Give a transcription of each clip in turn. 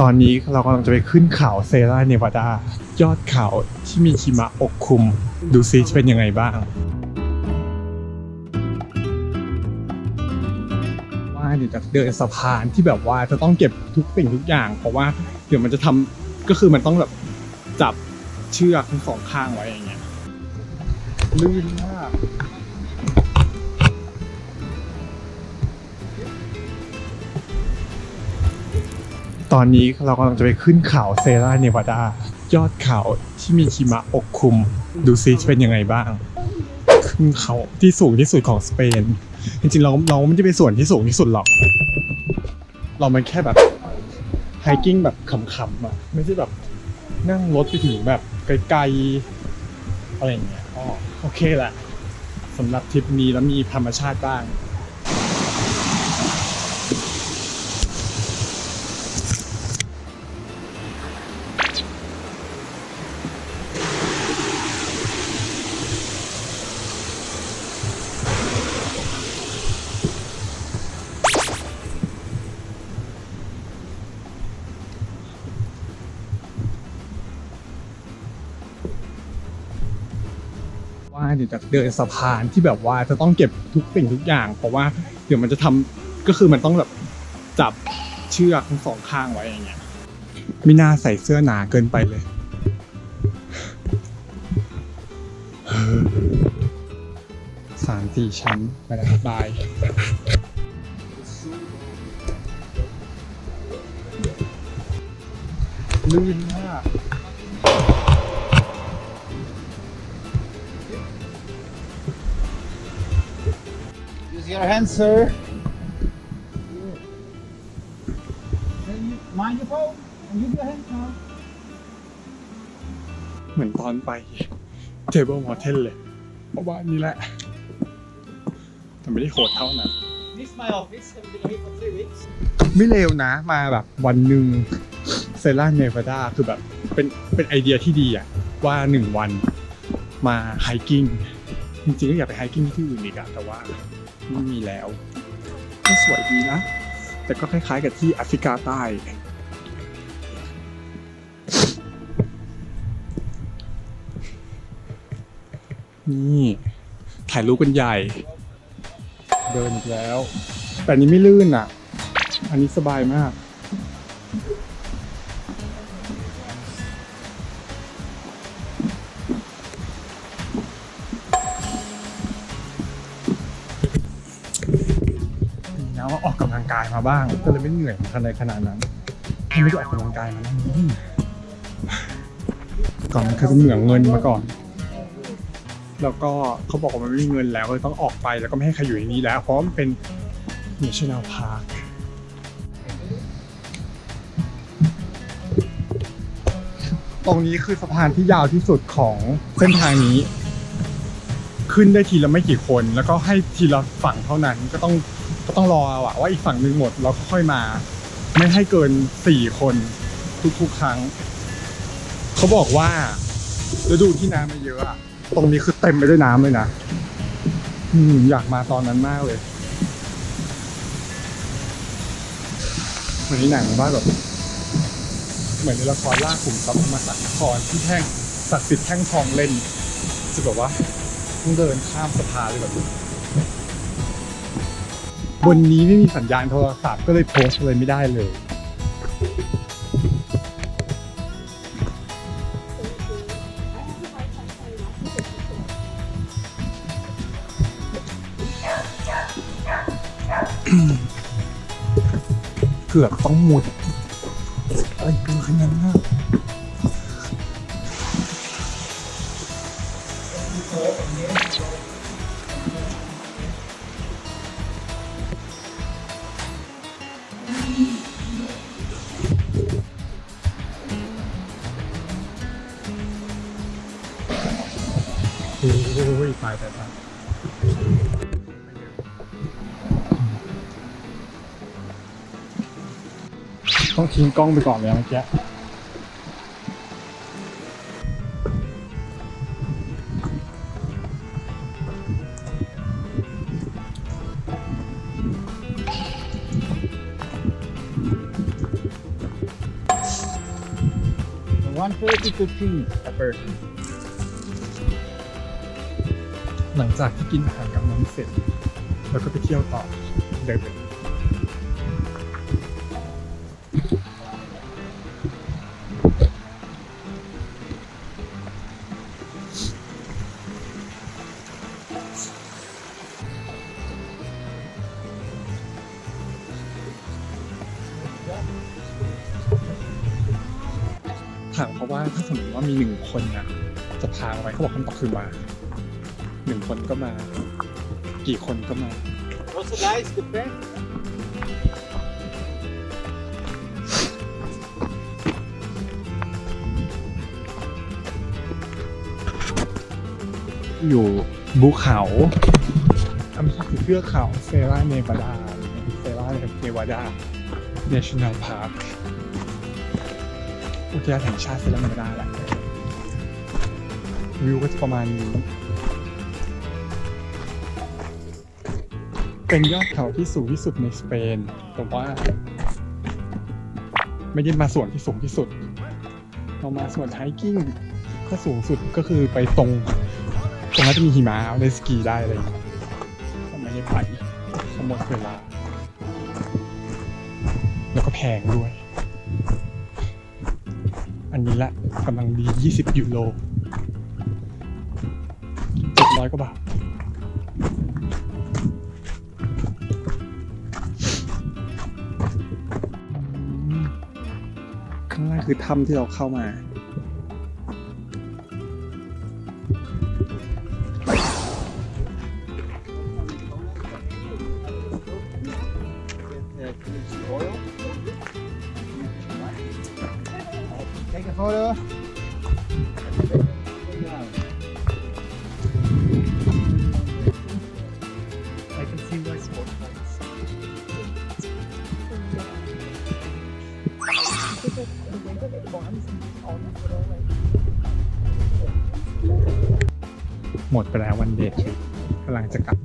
ตอนนี้เรากำลังจะไปขึ้นเขาเซราเนวาดายอดเขาที่มีหิมะปกคลุม ดูซิจะเป็นยังไงบ้าง ว่าเดี๋ยวจะเดินสะพานที่แบบว่าจะต้องเก็บทุกสิ่งทุกอย่าง เพราะว่าเดี๋ยวมันจะทำก็คือมันต้องแบบจับเชือกทั้งสองข้างไว้อย่างเงี้ยลื่นมาก ตอนนี้เรากำลังจะไปขึ้นเขาเซราเนวาดา ยอดเขาที่มีหิมะปกคลุม ดูซิจะเป็นยังไงบ้าง ขึ้นเขาที่สูงที่สุดของสเปน จริงๆ เราเราไม่ได้ไปส่วนที่สูงที่สุดหรอก เรามันแค่แบบไฮกิ้งแบบขำๆอะไม่ใช่แบบนั่งรถไปถึงแบบไกลๆอะไรอย่างเงี้ยอ๋อโอเคแหละสำหรับทริปนี้แล้วมีธรรมชาติบ้าง ว่าเดี๋ยวจะเดินสะพานที่แบบว่าจะต้องเก็บทุกสิ่งทุกอย่าง เพราะว่าเดี๋ยวมันจะทำก็คือมันต้องแบบจับเชือกทั้งสองข้างไว้อย่างเงี้ยไม่น่าใส่เสื้อหนาเกินไปเลยสามสี่ชั้นไปแล้วบายลื่นมาก Use your hands, sir. Then you mind your phone and use your hands now. เหมือนตอนไปเทเบิลมอเทนเลยเพราะว่านี่แหละ แต่ไม่ได้โหดเท่านั้น This is my office. I've been here for three weeks. ไม่เลวนะมาแบบวันหนึ่งเซราเนวาดาคือแบบเป็นเป็นไอเดียที่ดีอะว่าหนึ่งวันมาไฮกิ้งจริงๆก็อยากไปไฮกิ้งที่อื่นอีกอะแต่ว่า ไม่มีแล้วก็สวยดีนะ แต่ก็คล้ายๆกับที่แอฟริกาใต้นี่ ถ่ายรูปกันใหญ่ เดินอีกแล้ว แต่นี้ไม่ลื่นอะ อันนี้สบายมาก นะว่าออกกำลังกายมาบ้าง ก็เลยไม่เหนื่อยขนาดขนาดนั้นไม่ได้ออกกำลังกายมานั่งก่อนเคยเป็นเหมืองเงินมาก่อน แล้วก็เขาบอกว่ามันไม่มีเงินแล้วเลยต้องออกไปแล้วก็ไม่ให้ใครอยู่ในนี้แล้ว เพราะมันเป็น National Park ตรงนี้คือสะพานที่ยาวที่สุดของเส้นทางนี้ ขึ้นได้ทีละไม่กี่คน แล้วก็ให้ทีละฝั่งเท่านั้นก็ต้อง ก็ต้องรอเอาอะว่าอีกฝั่งหนึ่งหมดเราก็ค่อยมา ไม่ให้เกินสี่คนทุกๆครั้ง เขาบอกว่าฤดูที่น้ำมันเยอะอะตรงนี้คือเต็มไปด้วยน้ำเลยนะอืมอยากมาตอนนั้นมากเลยเหมือนในหนังว่าแบบเหมือนในละครล่าขุมทรัพย์มาสักนครที่แท่งศักดิ์สิทธิ์แท่งทองเล่นจะแบบว่าต้องเดินข้ามสะพานเลยแบบ บนนี้ไม่มีสัญญาณโทรศัพท์ก็เลยโพสต์เลยไม่ได้เลย เกือบต้องหมุดอะไรเกินขนาดนั้น โอ้ยตายตายตายต้องทิ้งกล้องไปก่อนเลยอะเมื่อกี้ต130 to 3 a person. หลังจากที่กินอาหารกับน้ำเสร็จแล้วก็ไปเที่ยวต่อเดินไปถามเขาว่าถ้าสมมติว่ามีหนึ่งคนนะจะพาไปเขาบอกคำตอบคือมา นึ่งคนก็มา กี่คนก็มา Also guys, the pen. อยู่ภูเขาอำเภอเทือกเขาเซราเนวาดาเซราเนวาดา National Park อุทยานแห่งชาติเซราเนวาดาแหละวิวก็จะประมาณนี้ เป็นยอดเขาที่สูงที่สุดในสเปน แต่ว่า ไม่ได้มาส่วนที่สูงที่สุด เรามาส่วนไฮกิ้งก็สูงสุดก็คือไปตรง ตรงนั้นจะมีหิมะเอาได้สกีได้อะไรอย่างเลยก็ไม่ได้ไปสมหมดเวลา แล้วก็แพงด้วย อันนี้ละกำลังดี 20 ยูโร700กว่าบาท ข้างล่างคือถ้ำที่เราเข้ามา oil. Take a photo. หมดไปแล้ววันเดททริปกำลังจะกลับ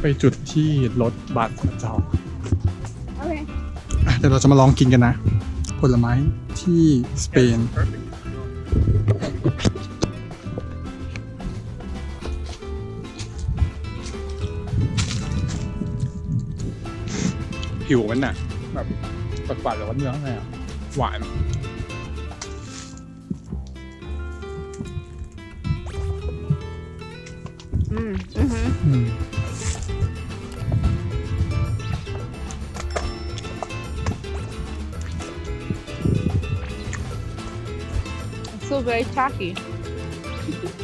ไปจุดที่รถบัสมาจอด Okay. อะเดี๋ยวเราจะมาลองกินกันนะ ผลไม้ที่สเปนผิวมันน่ะแบบปัดๆแต่ว่าเนื้อข้างในอะ หวาน Mm. hmm อืม It's still very tacky. Maybe I take know. one and